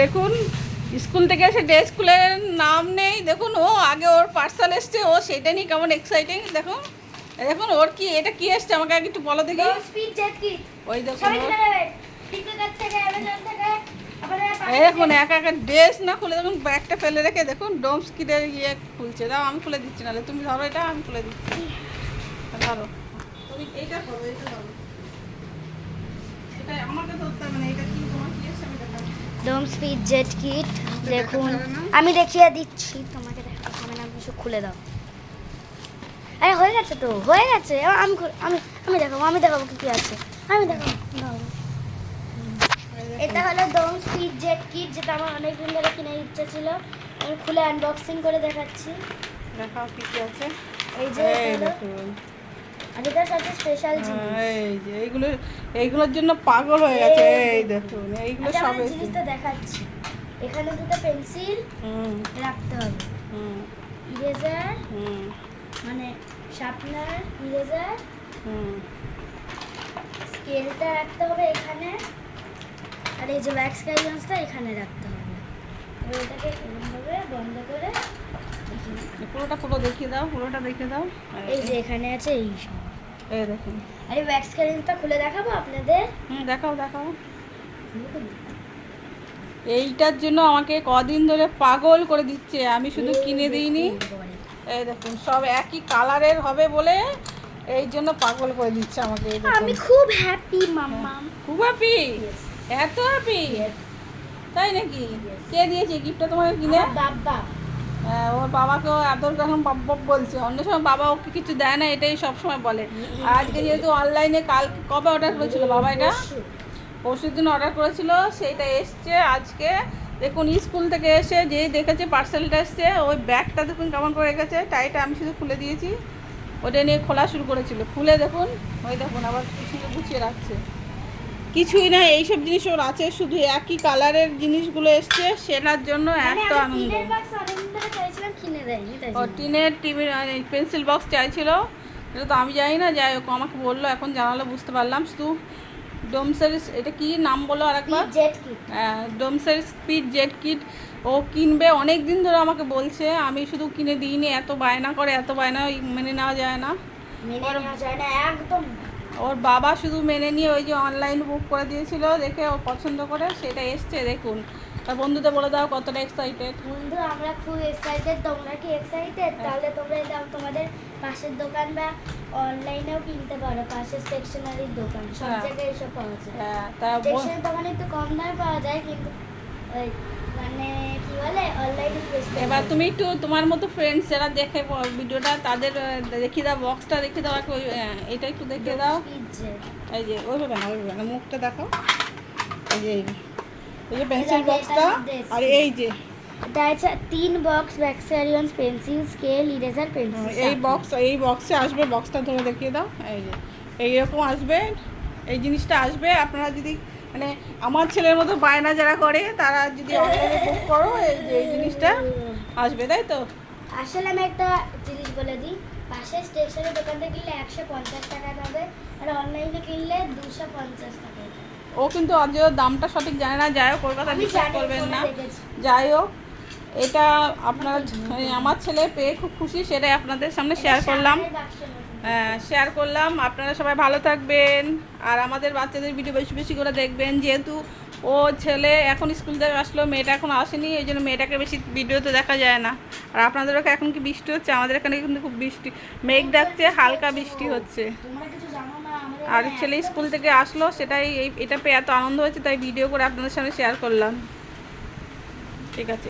দেখুন স্কুল থেকে এসে ডে স্কুলের নাম নেই। দেখুন ও আগে ওর পার্সেল এসছে ও সেটা নিয়ে কেমন এক্সাইটিং দেখুন। দেখুন ওর কি এটা কি এসছে আমাকে আগে একটু বলো দেখি। ওই দেখুন দেখুন একা একা ড্রেস না খুলে দেখুন ব্যাগটা ফেলে রেখে দেখুন ডোমস কিটের ইয়ে খুলছে। দাও আমি খুলে দিচ্ছি নাহলে তুমি ধরো এটা আমি খুলে দিচ্ছি। ধরো। তুমি এইটা করো এইটা ধরো। এটা আমাকে ধরতে হবে না এটা কি তোমার? আমি ডোম স্পিড জেট কিট দেখুন? আমি দেখিয়ে দিচ্ছি তোমাকে হবে না কিছু খুলে দাও। আরে হয়ে গেছে তো হয়ে গেছে। আমি আমি আমি দেখাবো আমি দেখাবো কি কি আছে। আমি দেখাবো এটা হলো ডোম স্পিড জেট কিট যেটা আমার অনেক দিন ধরে কিনে ইচ্ছে ছিল। আমি খুলে আনবক্সিং করে দেখাচ্ছি। দেখাও কি কি আছে। এই যে আর এটা সবচেয়ে স্পেশাল জিনিস। হ্যাঁ, এই যে এইগুলো এইগুলোর জন্য পাগল হয়ে গেছে এই দেখুন এইগুলো আচ্ছা সব জিনিসটা দেখাচ্ছি। এখানে দুটো পেন্সিল রাখতে হবে। হুম। ইরেজার হুম। মানে শার্পনার ইরেজার হুম। স্কেলটা রাখতে হবে এখানে। আর এই যে ওয়্যাক্স ক্যারিয়ান্সটা এখানে রাখতে হবে। এটাকে এরকমভাবে বন্ধ করে পুরোটা পুরো দেখিয়ে দাও পুরোটা দেখিয়ে দাও। এই যে এখানে আছে এই এই দেখুন। আর ওয়্যাক্স ক্যারিয়ান্সটা খুলে দেখাবো আপনাদের? হুম দেখাও দেখাও। এইটার জন্য আমাকে কদিন ধরে পাগল করে দিচ্ছে আমি শুধু কিনে দিইনি। এই দেখুন। সব একই কালারের হবে বলে এই জন্য পাগল করে দিচ্ছে আমাকে আমি খুব হ্যাপি মাম্মা খুব হ্যাপি এত হ্যাপি তাই নাকি? কে দিয়েছে গিফটটা তোমাকে কিনে? বাবা হ্যাঁ, ওর বাবাকেও এত এখন বলছে। অন্য সময় বাবা ওকে কিছু দেয় না, এটাই সব সময় বলে। আজকে যেহেতু অনলাইনে কাল কবে অর্ডার করেছিল বাবা এটা? পরশু দিন অর্ডার করেছিল, সেইটা এসছে আজকে। দেখুন স্কুল থেকে এসে যেই দেখেছে পার্সেলটা এসছে, ওই ব্যাগটা দেখুন কেমন করে রেখেছে। টাইটা আমি শুধু খুলে দিয়েছি। ওটা নিয়ে খোলা শুরু করেছিল। খুলে দেখুন, ওই দেখুন, আবার কিছু গুছিয়ে রাখছে। কিছুই না এইসব জিনিস ওর আছে শুধু একই কালারের জিনিসগুলো এসছে সেটার জন্য এত আনন্দ ও। টিনের টিভি পেন্সিল বক্স চাইছিল এটা তো আমি জানি না যাই হোক আমাকে বলল এখন জানালো বুঝতে পারলাম শুধু ডোমসের এটা কি নাম বলো আর একবার। ডোমসের স্পিড জেট কিট ও কিনবে অনেক দিন ধরে আমাকে বলছে আমি শুধু কিনে দিইনি এত বায়না করে এত বায়না মেনে নেওয়া যায় না একদম না। ওর বাবা শুধু মেনে নিয়ে ওই যে অনলাইন বুক করে দিয়েছিল দেখে ও পছন্দ করে সেটা এসছে দেখুন। তার বন্ধুদের বলে দাও কতটা এক্সাইটেড বন্ধু আমরা খুব এক্সাইটেড তোমরা কি এক্সাইটেড তাহলে তোমরা এটা তোমাদের পাশের দোকান বা অনলাইনেও কিনতে পারো পাশের স্টেশনারির দোকান সব হ্যাঁ। জায়গায় এসব পাওয়া যায়। হ্যাঁ তা স্টেশনারি দোকানে একটু কম দামে পাওয়া যায় কিন্তু মানে এবার তুমি একটু তোমার মতো ফ্রেন্ডস যারা দেখে ভিডিওটা তাদের দেখিয়ে দাও বক্সটা দেখিয়ে দাও একটু ওই, এটা একটু দেখিয়ে দাও। এই যে ওইভাবে না ওইভাবে না মুখটা দেখো। এই যে এই- যে পেন্সিল বক্সটা আর এই যে। এটা আছে তিন বক্স ভ্যাক্সারিয়ন্স পেন্সিল স্কেল ইরেজার পেন্সিল এই বক্স এই বক্সে আসবে বক্সটা ধরে দেখিয়ে দাও। এই যে এইরকম আসবে এই জিনিসটা আসবে। আপনারা যদি মানে আমার ছেলের মতো বায়না যারা করে তারা যদি অনলাইনে বুক করো এই যে এই জিনিসটা আসবে তাই তো? আসলে আমি একটা জিনিস বলে দিই। পাশে স্টেশনে দোকানে থেকে কিনলে একশো পঞ্চাশ টাকা পাবে আর অনলাইনে কিনলে দুশো পঞ্চাশ টাকা ও কিন্তু আজও দামটা সঠিক জানে না যাই হোক কলকাতা বিশ্বাস করবেন না। যাই হোক এটা আপনার আমার ছেলে পেয়ে খুব খুশি সেটাই আপনাদের সামনে শেয়ার করলাম। শেয়ার করলাম। আপনারা সবাই ভালো থাকবেন। আর আমাদের বাচ্চাদের ভিডিও বেশি বেশি করে দেখবেন। যেহেতু ও ছেলে এখন স্কুল থেকে আসলো মেয়েটা এখন আসেনি এই জন্য মেয়েটাকে বেশি ভিডিওতে দেখা যায় না। আর আপনাদের ওখানে এখন কি বৃষ্টি হচ্ছে? আমাদের এখানে কিন্তু খুব বৃষ্টি। মেঘ ডাকছে হালকা বৃষ্টি হচ্ছে। আর ছেলে স্কুল থেকে আসলো সেটাই এই এটা পেয়ে এত আনন্দ হয়েছে তাই ভিডিও করে আপনাদের সামনে শেয়ার করলাম। ঠিক আছে।